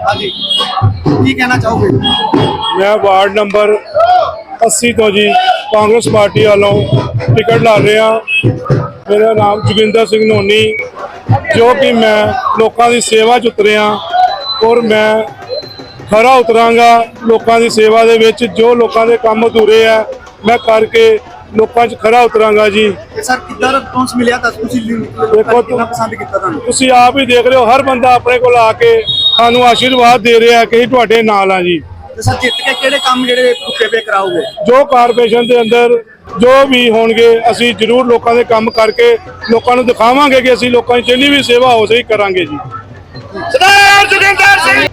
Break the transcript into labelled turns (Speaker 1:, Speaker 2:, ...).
Speaker 1: ਹਾਂਜੀ। ਕੀ
Speaker 2: ਮੈਂ ward number 80 ਤੋਂ ਜੀ ਕਾਂਗਰਸ ਪਾਰਟੀ ਵੱਲੋਂ ਟਿਕਟ ਲੜ ਰਿਹਾ। ਮੇਰਾ ਨਾਮ ਜਗਿੰਦਰ ਸਿੰਘ ਨੋਨੀ, ਜੋ ਕਿ ਮੈਂ ਲੋਕਾਂ ਦੀ ਸੇਵਾ 'ਚ ਉਤਰਿਆ ਔਰ ਮੈਂ ਖਰਾ ਉਤਰਾਂਗਾ ਲੋਕਾਂ ਦੀ ਸੇਵਾ ਦੇ ਵਿੱਚ। ਜੋ ਲੋਕਾਂ ਦੇ ਕੰਮ ਅਧੂਰੇ ਆ, ਮੈਂ ਕਰਕੇ ਲੋਕਾਂ 'ਚ ਖਰਾ ਉਤਰਾਂਗਾ ਜੀ।
Speaker 1: ਤੇ ਸਰ ਕਿੱਦਾਂ ਦਾ ਰਿਸਪੌਂਸ ਮਿਲਿਆ ਤਾਂ ਤੁਸੀਂ
Speaker 2: ਦੇਖੋ
Speaker 1: ਕਿੰਨਾ ਪਸੰਦ ਕੀਤਾ ਤੁਹਾਨੂੰ?
Speaker 2: ਤੁਸੀਂ ਆਪ ਹੀ ਦੇਖ ਰਹੇ ਹੋ ਹਰ ਬੰਦਾ ਆਪਣੇ ਕੋਲ ਆ ਕੇ ਸਾਨੂੰ ਆਸ਼ੀਰਵਾਦ ਦੇ ਰਿਹਾ ਕਿ ਅਸੀਂ ਤੁਹਾਡੇ ਨਾਲ ਆ ਜੀ।
Speaker 1: ਤੇ ਸਰ ਜਿੱਤ ਕੇ ਕਿਹੜੇ ਕੰਮ ਜਿਹੜੇ ਰੁਕੇ ਪੇ ਕਰਾਓਗੇ?
Speaker 2: ਜੋ ਕਾਰਪੋਰੇਸ਼ਨ ਦੇ ਅੰਦਰ ਜੋ ਵੀ ਹੋਣਗੇ ਅਸੀਂ ਜ਼ਰੂਰ ਲੋਕਾਂ ਦੇ ਕੰਮ ਕਰਕੇ ਲੋਕਾਂ ਨੂੰ ਦਿਖਾਵਾਂਗੇ ਕਿ ਅਸੀਂ ਲੋਕਾਂ ਦੀ ਜਿੰਨੀ ਵੀ ਸੇਵਾ ਹੋ ਸਕੀ ਕਰਾਂਗੇ ਜੀ।
Speaker 3: ਸਰਦਾਰ ਜੋਗਿੰਦਰ ਸਿੰਘ!